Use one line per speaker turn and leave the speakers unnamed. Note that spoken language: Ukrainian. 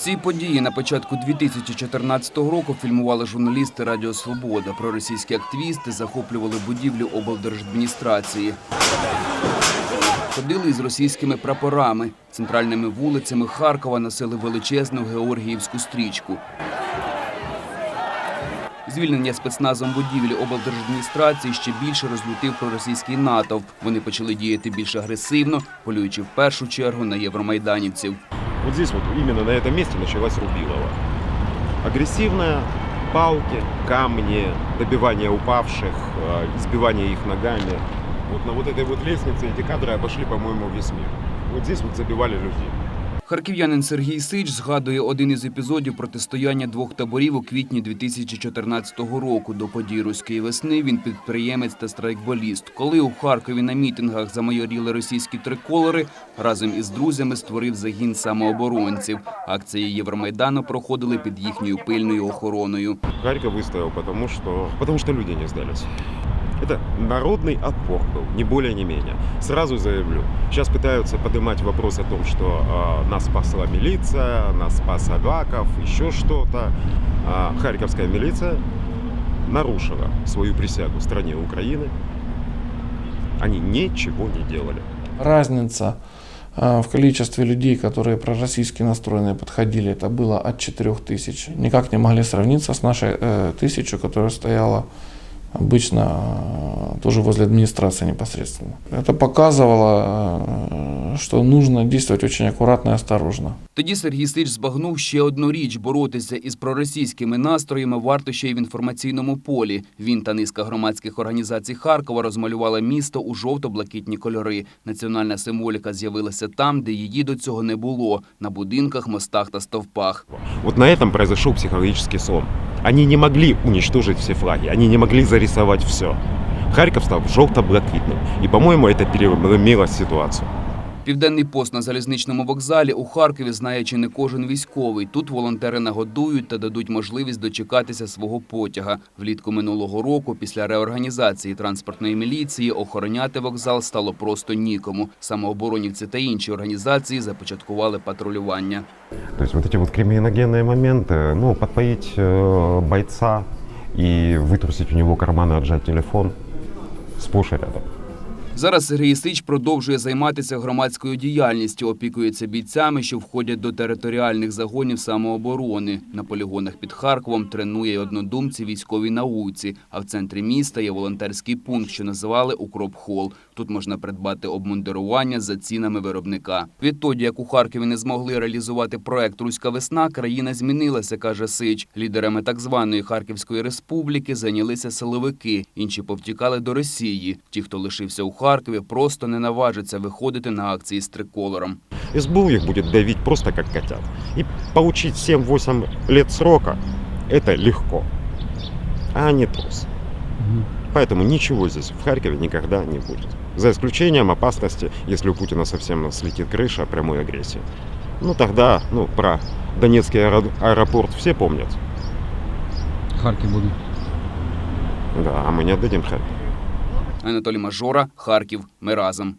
Ці події на початку 2014 року фільмували журналісти Радіо Свобода. Проросійські активісти захоплювали будівлю облдержадміністрації. Ходили із російськими прапорами. Центральними вулицями Харкова носили величезну георгіївську стрічку. Звільнення спецназом будівлі облдержадміністрації ще більше розлютив проросійський натовп. Вони почали діяти більш агресивно, полюючи в першу чергу на євромайданівців.
Вот здесь вот именно на этом месте началась Рубилова. Агрессивная, палки, камни, добивание упавших, э, избивание их ногами. Вот на вот этой вот лестнице эти кадры обошли, по-моему, весь мир. Вот здесь вот забивали людей.
Харків'янин Сергій Сич згадує один із епізодів протистояння двох таборів у квітні 2014 року. До подій руської весни він підприємець та страйкболіст. Коли у Харкові на мітингах замайоріли російські триколори, разом із друзями створив загін самооборонців. Акції Євромайдану проходили під їхньою пильною охороною.
Харьков выстоял, потому что, потому что люди не сдались. Это народный отпор был, ни более, ни менее. Сразу заявлю, сейчас пытаются поднимать вопрос о том, что э, нас спасла милиция, нас спас Агаков, еще что-то. А Харьковская милиция нарушила свою присягу стране Украины. Они ничего не делали.
Разница э, в количестве людей, которые пророссийски настроенные подходили, это было от 4 тысяч. Никак не могли сравниться с нашей э, тысячу, которая стояла обычно э, тоже возле администрации непосредственно. Это показывало, э, что нужно действовать очень аккуратно и осторожно.
Тоді Сергій Сич збагнув ще одну річ – боротися із проросійськими настроями варто ще й в інформаційному полі. Він та низка громадських організацій Харкова розмалювали місто у жовто-блакитні кольори. Національна символіка з'явилася там, де її до цього не було – на будинках, мостах та стовпах.
Вот на этом произошел психологический слом. Они не могли уничтожить все флаги, они не могли зарисовать все. Харьков стал желто-блакитным. И, по-моему, это переломило ситуацию.
Південний пост на залізничному вокзалі у Харкові знає чи не кожен військовий. Тут волонтери нагодують та дадуть можливість дочекатися свого потяга. Влітку минулого року, після реорганізації транспортної міліції, охороняти вокзал стало просто нікому. Самооборонівці та інші організації започаткували патрулювання.
То есть вот эти вот криминогенные моменты, ну, подпоить э, бойца и вытрусить у него карманы, отжать телефон, сплошь и рядом.
Зараз Сергій Сич продовжує займатися громадською діяльністю, опікується бійцями, що входять до територіальних загонів самооборони. На полігонах під Харковом тренує однодумці військовій науці. А в центрі міста є волонтерський пункт, що називали Укроп Хол. Тут можна придбати обмундирування за цінами виробника. Відтоді, як у Харкові не змогли реалізувати проект Руська весна, країна змінилася, каже Сич. Лідерами так званої Харківської республіки зайнялися силовики. Інші повтікали до Росії. Ті, хто лишився у Харкові, просто не наважаться виходити на акції з триколором.
СБУ их будет давить просто как котят. И получить 7-8 лет срока – это легко, а не трус. Поэтому ничего здесь в Харькове никогда не будет. За исключением опасности, если у Путина совсем слетит крыша прямой агрессии. Ну тогда, ну, про Донецкий аэро- аэропорт все помнят.
Харків буде.
Да, а мы не отдадим Харьков.
Анатолій Мажора, Харків. Ми разом.